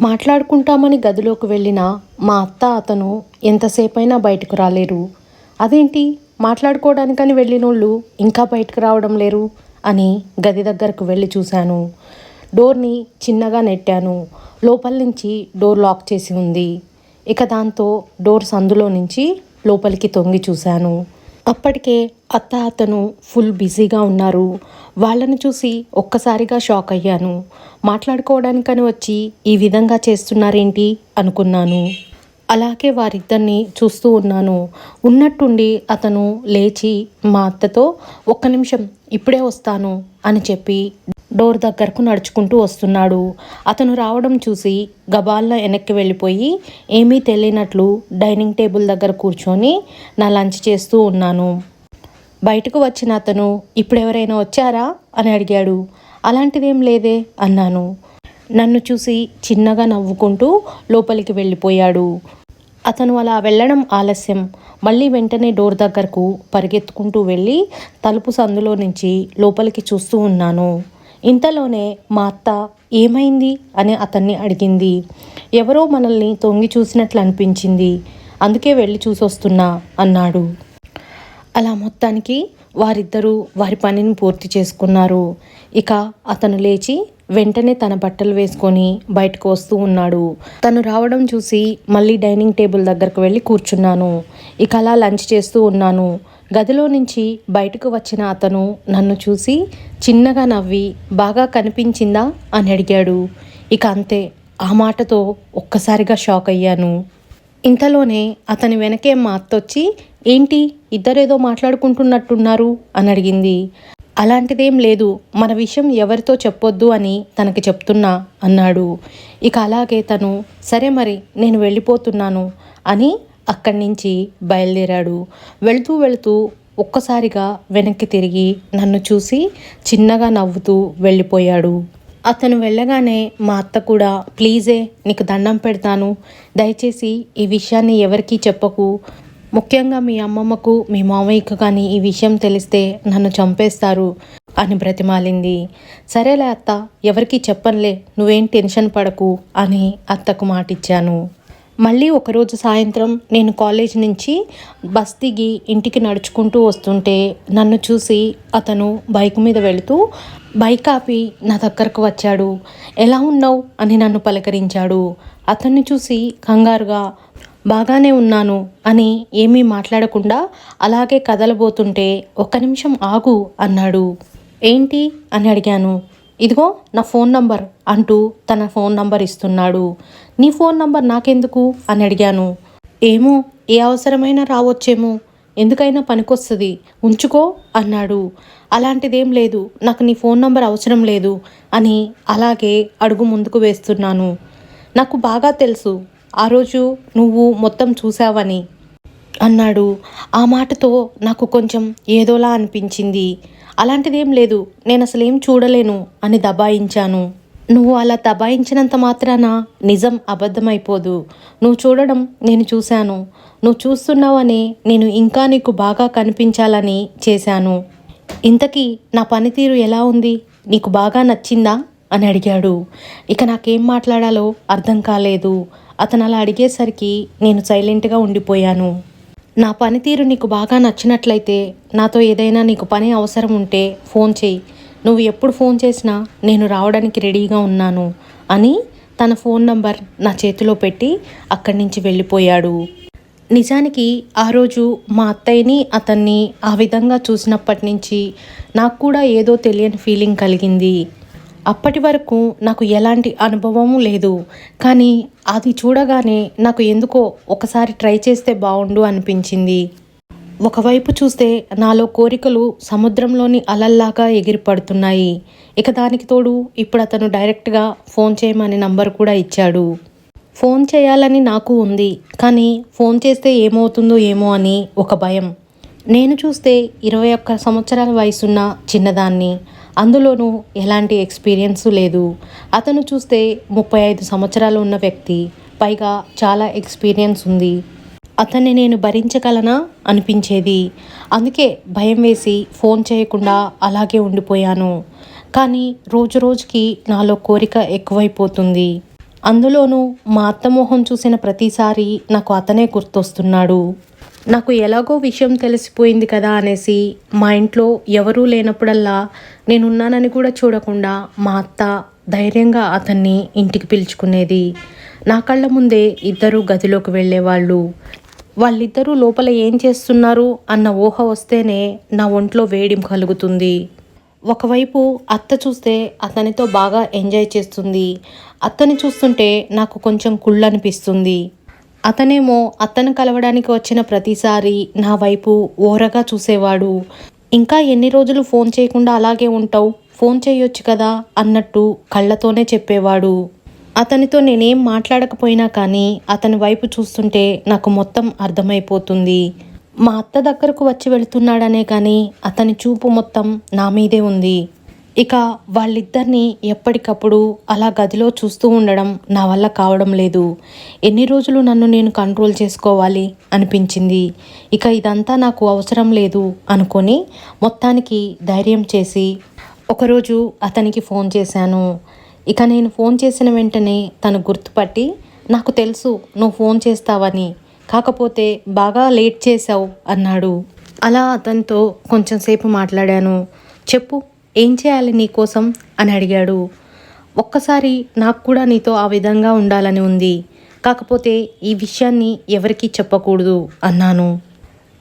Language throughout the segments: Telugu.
మాట్లాడుకుంటామని గదిలోకి వెళ్ళిన మా అత్త అతను ఎంతసేపైనా బయటకు రాలేరు. అదేంటి? మాట్లాడుకోవడానికని వెళ్ళినోళ్ళు ఇంకా బయటకు రావడం లేరు? అని గది దగ్గరకు వెళ్ళి చూశాను. డోర్ని చిన్నగా నెట్టాను. లోపల నుంచి డోర్ లాక్ చేసి ఉంది. ఇక దాంతో డోర్ సందులో నుంచి లోపలికి తొంగి చూశాను. అప్పటికే అత్త అతను ఫుల్ బిజీగా ఉన్నారు. వాళ్ళని చూసి ఒక్కసారిగా షాక్ అయ్యాను. మాట్లాడుకోవడానికని వచ్చి ఈ విధంగా చేస్తున్నారేంటి అనుకున్నాను. అలాగే వారిద్దరిని చూస్తూ ఉన్నాను. ఉన్నట్టుండి అతను లేచి మా అత్తతో ఒక్క నిమిషం ఇప్పుడే వస్తాను అని చెప్పి డోర్ దగ్గరకు నడుచుకుంటూ వస్తున్నాడు. అతను రావడం చూసి గబాల్న వెనక్కి వెళ్ళిపోయి ఏమీ తెలియనట్లు డైనింగ్ టేబుల్ దగ్గర కూర్చొని నా లంచ్ చేస్తూ ఉన్నాను. బయటకు వచ్చిన అతను ఇప్పుడు ఎవరైనా వచ్చారా? అని అడిగాడు. అలాంటిదేం లేదే అన్నాను. నన్ను చూసి చిన్నగా నవ్వుకుంటూ లోపలికి వెళ్ళిపోయాడు. అతను అలా వెళ్ళడం ఆలస్యం. మళ్ళీ వెంటనే డోర్ దగ్గరకు పరిగెత్తుకుంటూ వెళ్ళి తలుపు సందులో నుంచి లోపలికి చూస్తూ ఉన్నాను. ఇంతలోనే మా అత్త ఏమైంది అని అతన్ని అడిగింది. ఎవరో మనల్ని తొంగి చూసినట్లు అనిపించింది. అందుకే వెళ్ళి చూసొస్తున్నా అన్నాడు. అలా మొత్తానికి వారిద్దరూ వారి పనిని పూర్తి చేసుకున్నారు. ఇక అతను లేచి వెంటనే తన బట్టలు వేసుకొని బయటకు వస్తూ ఉన్నాడు. తను రావడం చూసి మళ్ళీ డైనింగ్ టేబుల్ దగ్గరకు వెళ్ళి కూర్చున్నాను. ఇక అలా లంచ్ చేస్తూ ఉన్నాను. గదిలో నుంచి బయటకు వచ్చిన అతను నన్ను చూసి చిన్నగా నవ్వి బాగా కనిపించిందా అని అడిగాడు. ఇక అంతే ఆ మాటతో ఒక్కసారిగా షాక్ అయ్యాను. ఇంతలోనే అతని వెనకే మా అత్తొచ్చి ఏంటి ఇద్దరేదో మాట్లాడుకుంటున్నట్టున్నారు? అని అడిగింది. అలాంటిదేం లేదు మన విషయం ఎవరితో చెప్పొద్దు అని తనకి చెప్తున్నా అన్నాడు. ఇక అలాగే తను సరే మరి నేను వెళ్ళిపోతున్నాను అని అక్కడి నుంచి బయలుదేరాడు. వెళుతూ వెళుతూ ఒక్కసారిగా వెనక్కి తిరిగి నన్ను చూసి చిన్నగా నవ్వుతూ వెళ్ళిపోయాడు. అతను వెళ్ళగానే మా అత్త కూడా ప్లీజే నీకు దండం పెడతాను. దయచేసి ఈ విషయాన్ని ఎవరికీ చెప్పకు. ముఖ్యంగా మీ అమ్మమ్మకు మీ మామయ్యకు కానీ ఈ విషయం తెలిస్తే నన్ను చంపేస్తారు అని బ్రతిమాలింది. సరేలే అత్త ఎవరికీ చెప్పనులే. నువ్వేం టెన్షన్ పడకు అని అత్తకు మాటిచ్చాను. మళ్ళీ ఒకరోజు సాయంత్రం నేను కాలేజ్ నుంచి బస్ దిగి ఇంటికి నడుచుకుంటూ వస్తుంటే నన్ను చూసి అతను బైక్ మీద వెళుతూ బైక్ ఆపి నా దగ్గరకు వచ్చాడు. ఎలా ఉన్నావు? అని నన్ను పలకరించాడు. అతన్ని చూసి కంగారుగా బాగానే ఉన్నాను అని ఏమీ మాట్లాడకుండా అలాగే కదలబోతుంటే ఒక్క నిమిషం ఆగు అన్నాడు. ఏంటి? అని అడిగాను. ఇదిగో నా ఫోన్ నంబర్ అంటూ తన ఫోన్ నంబర్ ఇస్తున్నాడు. నీ ఫోన్ నంబర్ నాకెందుకు? అని అడిగాను. ఏమో ఏ అవసరమైనా రావచ్చేమో. ఎందుకైనా పనికొస్తుంది. ఉంచుకో అన్నాడు. అలాంటిదేం లేదు. నాకు నీ ఫోన్ నంబర్ అవసరం లేదు అని అలాగే అడుగు ముందుకు వేస్తున్నాను. నాకు బాగా తెలుసు. ఆ రోజు నువ్వు మొత్తం చూసావని అన్నాడు. ఆ మాటతో నాకు కొంచెం ఏదోలా అనిపించింది. అలాంటిదేం లేదు. నేను అసలు ఏం చూడలేను అని దబాయించాను. నువ్వు అలా దబాయించినంత మాత్రాన నిజం అబద్ధమైపోదు. నువ్వు చూడడం నేను చూశాను. నువ్వు చూస్తున్నావని నేను ఇంకా నీకు బాగా కనిపించాలని చేశాను. ఇంతకీ నా పనితీరు ఎలా ఉంది? నీకు బాగా నచ్చిందా? అని అడిగాడు. ఇక నాకేం మాట్లాడాలో అర్థం కాలేదు. అతను అలా అడిగేసరికి నేను సైలెంట్గా ఉండిపోయాను. నా పనితీరు నీకు బాగా నచ్చినట్లయితే నాతో ఏదైనా నీకు పని అవసరం ఉంటే ఫోన్ చేయి. నువ్వు ఎప్పుడు ఫోన్ చేసినా నేను రావడానికి రెడీగా ఉన్నాను అని తన ఫోన్ నంబర్ నా చేతిలో పెట్టి అక్కడి నుంచి వెళ్ళిపోయాడు. నిజానికి ఆ రోజు మా అత్తయ్యని అతన్ని ఆ విధంగా చూసినప్పటి నుంచి నాకు కూడా ఏదో తెలియని ఫీలింగ్ కలిగింది. అప్పటి వరకు నాకు ఎలాంటి అనుభవం లేదు. కానీ అది చూడగానే నాకు ఎందుకో ఒకసారి ట్రై చేస్తే బాగుండు అనిపించింది. ఒకవైపు చూస్తే నాలో కోరికలు సముద్రంలోని అలల్లాగా ఎగిరిపడుతున్నాయి. ఇక దానికి తోడు ఇప్పుడు అతను డైరెక్ట్గా ఫోన్ చేయమని నంబర్ కూడా ఇచ్చాడు. ఫోన్ చేయాలని నాకు ఉంది. కానీ ఫోన్ చేస్తే ఏమవుతుందో ఏమో అని ఒక భయం. నేను చూస్తే ఇరవై ఒక్క సంవత్సరాల వయసున్న చిన్నదాన్ని. అందులోనూ ఎలాంటి ఎక్స్పీరియన్స్ లేదు. అతను చూస్తే ముప్పై ఐదు సంవత్సరాలు ఉన్న వ్యక్తి పైగా చాలా ఎక్స్పీరియన్స్ ఉంది. అతన్ని నేను భరించగలనా? అనిపించేది. అందుకే భయం వేసి ఫోన్ చేయకుండా అలాగే ఉండిపోయాను. కానీ రోజు రోజుకి నాలో కోరిక ఎక్కువైపోతుంది. అందులోనూ మా అత్త మొహం చూసిన ప్రతిసారి నాకు అతనే గుర్తొస్తున్నాడు. నాకు ఎలాగో విషయం తెలిసిపోయింది కదా అనేసి మా ఇంట్లో ఎవరూ లేనప్పుడల్లా నేనున్నానని కూడా చూడకుండా మా అత్త ధైర్యంగా అతన్ని ఇంటికి పిలుచుకునేది. నా కళ్ళ ముందే ఇద్దరు గదిలోకి వెళ్ళేవాళ్ళు. వాళ్ళిద్దరూ లోపల ఏం చేస్తున్నారు అన్న ఊహ వస్తేనే నా ఒంట్లో వేడి కలుగుతుంది. ఒకవైపు అత్త చూస్తే అతనితో బాగా ఎంజాయ్ చేస్తుంది. అత్తని చూస్తుంటే నాకు కొంచెం కుళ్ళనిపిస్తుంది. అతనేమో అత్తను కలవడానికి వచ్చిన ప్రతిసారి నా వైపు ఓరగా చూసేవాడు. ఇంకా ఎన్ని రోజులు ఫోన్ చేయకుండా అలాగే ఉంటావు? ఫోన్ చేయొచ్చు కదా? అన్నట్టు కళ్ళతోనే చెప్పేవాడు. అతనితో నేనేం మాట్లాడకపోయినా కానీ అతని వైపు చూస్తుంటే నాకు మొత్తం అర్థమైపోతుంది. మా అత్త దగ్గరకు వచ్చి వెళుతున్నాడనే కానీ అతని చూపు మొత్తం నా మీదే ఉంది. ఇక వాళ్ళిద్దరినీ ఎప్పటికప్పుడు అలా గదిలో చూస్తూ ఉండడం నా వల్ల కావడం లేదు. ఎన్ని రోజులు నన్ను నేను కంట్రోల్ చేసుకోవాలి అనిపించింది. ఇక ఇదంతా నాకు అవసరం లేదు అనుకొని మొత్తానికి ధైర్యం చేసి ఒకరోజు అతనికి ఫోన్ చేశాను. ఇక నేను ఫోన్ చేసిన వెంటనే తను గుర్తుపట్టి నాకు తెలుసు నువ్వు ఫోన్ చేస్తావని కాకపోతే బాగా లేట్ చేశావు అన్నాడు. అలా అతనితో కొంచెంసేపు మాట్లాడాను. చెప్పు ఏం చేయాలి నీకోసం అని అడిగాడు. ఒక్కసారి నాకు కూడా నీతో ఆ విధంగా ఉండాలని ఉంది. కాకపోతే ఈ విషయాన్ని ఎవరికీ చెప్పకూడదు అన్నాను.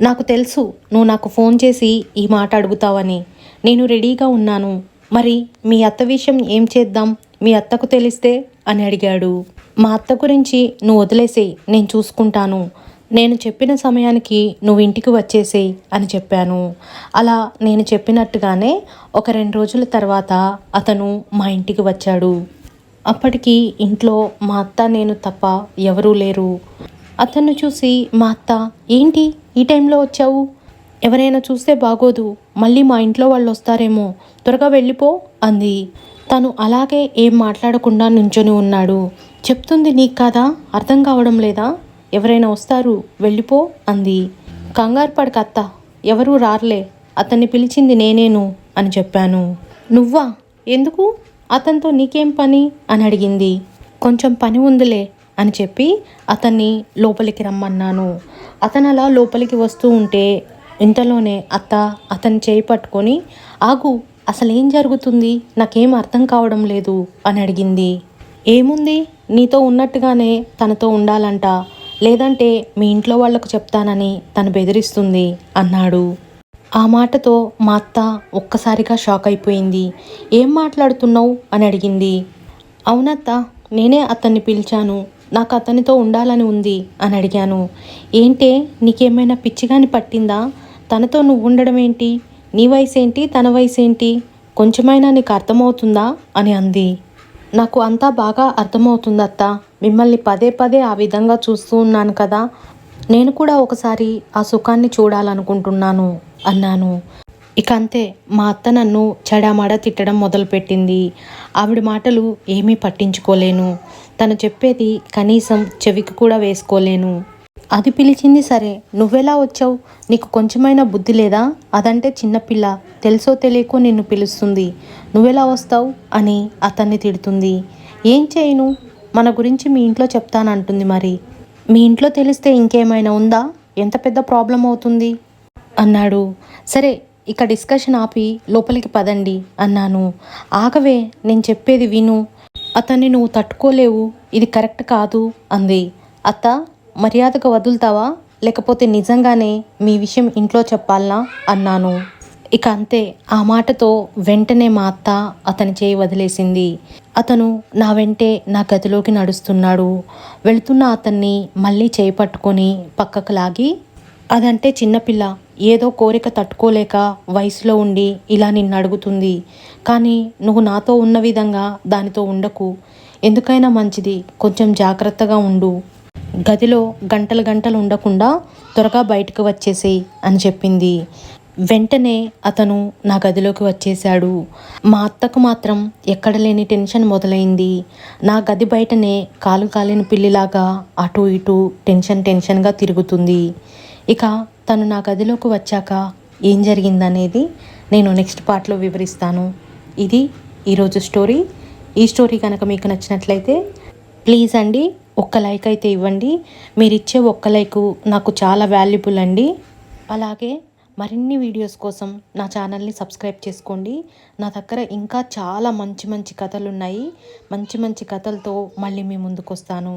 నాకు తెలుసు నువ్వు నాకు ఫోన్ చేసి ఈ మాట అడుగుతావని. నేను రెడీగా ఉన్నాను. మరి మీ అత్త విషయం ఏం చేద్దాం? మీ అత్తకు తెలిస్తే? అని అడిగాడు. మా అత్త గురించి నువ్వు వదిలేసేయి నేను చూసుకుంటాను. నేను చెప్పిన సమయానికి నువ్వు ఇంటికి వచ్చేసేయి అని చెప్పాను. అలా నేను చెప్పినట్టుగానే ఒక రెండు రోజుల తర్వాత అతను మా ఇంటికి వచ్చాడు. అప్పటికి ఇంట్లో మా అత్త నేను తప్ప ఎవరూ లేరు. అతన్ని చూసి మా అత్త ఏంటి ఈ టైంలో వచ్చావు? ఎవరైనా చూస్తే బాగోదు. మళ్ళీ మా ఇంట్లో వాళ్ళు వస్తారేమో. త్వరగా వెళ్ళిపో అంది. తను అలాగే ఏం మాట్లాడకుండా నుంచొని ఉన్నాడు. చెప్తుంది నీకు కాదా? అర్థం కావడం లేదా? ఎవరైనా వస్తారు వెళ్ళిపో అంది. కంగారు పడక అత్త ఎవరూ రారులే. అతన్ని పిలిచింది నేనేను అని చెప్పాను. నువ్వా? ఎందుకు? అతనితో నీకేం పని? అని అడిగింది. కొంచెం పని ఉందిలే అని చెప్పి అతన్ని లోపలికి రమ్మన్నాను. అతను అలా లోపలికి వస్తూ ఉంటే ఇంతలోనే అత్త అతను చేయి పట్టుకొని ఆగు అసలేం జరుగుతుంది? నాకేం అర్థం కావడం లేదు అని అడిగింది. ఏముంది? నీతో ఉన్నట్టుగానే తనతో ఉండాలంట. లేదంటే మీ ఇంట్లో వాళ్ళకు చెప్తానని తను బెదిరిస్తుంది అన్నాడు. ఆ మాటతో మా అత్త ఒక్కసారిగా షాక్ అయిపోయింది. ఏం మాట్లాడుతున్నావు? అని అడిగింది. అవునత్త నేనే అతన్ని పిలిచాను. నాకు అతనితో ఉండాలని ఉంది అని అడిగాను. ఏంటే నీకేమైనా పిచ్చిగాని పట్టిందా? తనతో నువ్వు ఉండడం ఏంటి నీ వయసు ఏంటి తన వయసు ఏంటి కొంచెమైనా నీకు అర్థమవుతుందా? అని అంది. నాకు అంతా బాగా అర్థమవుతుంది అత్త మిమ్మల్ని పదే పదే ఆ విధంగా చూస్తూ ఉన్నాను కదా. నేను కూడా ఒకసారి ఆ సుఖాన్ని చూడాలనుకుంటున్నాను అన్నాను. ఇక అంతే మా అత్త నన్ను చెడామాడ తిట్టడం మొదలుపెట్టింది. ఆవిడ మాటలు ఏమీ పట్టించుకోలేను. తను చెప్పేది కనీసం చెవికి కూడా వేసుకోలేను. అది పిలిచింది సరే నువ్వెలా వచ్చావు? నీకు కొంచెమైనా బుద్ధి లేదా? అదంటే చిన్నపిల్ల తెలుసో తెలియకో నిన్ను పిలుస్తుంది. నువ్వెలా వస్తావు? అని అతన్ని తిడుతుంది. ఏం చేయను? మన గురించి మీ ఇంట్లో చెప్తానంటుంది మరి. మీ ఇంట్లో తెలిస్తే ఇంకేమైనా ఉందా? ఎంత పెద్ద ప్రాబ్లం అవుతుంది? అన్నాడు. సరే ఇక డిస్కషన్ ఆపి లోపలికి పదండి అన్నాను. ఆగవే నేను చెప్పేది విను. అతన్ని నువ్వు తట్టుకోలేవు. ఇది కరెక్ట్ కాదు అంది. అత్త మర్యాదగా వదులుతావా? లేకపోతే నిజంగానే మీ విషయం ఇంట్లో చెప్పాలనా? అన్నాను. ఇక అంతే. ఆ మాటతో వెంటనే మా అత్త అతని చేయి వదిలేసింది. అతను నా వెంటే నా గదిలోకి నడుస్తున్నాడు. వెళుతున్న అతన్ని మళ్ళీ చేయి పట్టుకొని పక్కకు లాగి అదంటే చిన్నపిల్ల ఏదో కోరిక తట్టుకోలేక వయసులో ఉండి ఇలా నిన్ను అడుగుతుంది. కానీ నువ్వు నాతో ఉన్న విధంగా దానితో ఉండకు. ఎందుకైనా మంచిది. కొంచెం జాగ్రత్తగా ఉండు. గదిలో గంటలు గంటలు ఉండకుండా త్వరగా బయటకు వచ్చేసేయి అని చెప్పింది. వెంటనే అతను నా గదిలోకి వచ్చేశాడు. మా అత్తకు మాత్రం ఎక్కడ లేని టెన్షన్ మొదలైంది. నా గది బయటనే కాలు కాలిన పిల్లిలాగా అటు ఇటు టెన్షన్ టెన్షన్గా తిరుగుతుంది. ఇక తను నా గదిలోకి వచ్చాక ఏం జరిగిందనేది నేను నెక్స్ట్ పార్ట్లో వివరిస్తాను. ఇది ఈరోజు స్టోరీ. ఈ స్టోరీ కనుక మీకు నచ్చినట్లయితే ప్లీజ్ అండి ఒక్క లైక్ అయితే ఇవ్వండి. మీరు ఇచ్చే ఒక్క లైక్ నాకు చాలా వాల్యుబుల్ అండి. అలాగే మరిన్ని వీడియోస్ కోసం నా ఛానల్ని సబ్స్క్రైబ్ చేసుకోండి. నా దగ్గర ఇంకా చాలా మంచి మంచి కథలు ఉన్నాయి మంచి మంచి కథలతో మళ్ళీ మీ ముందుకు వస్తాను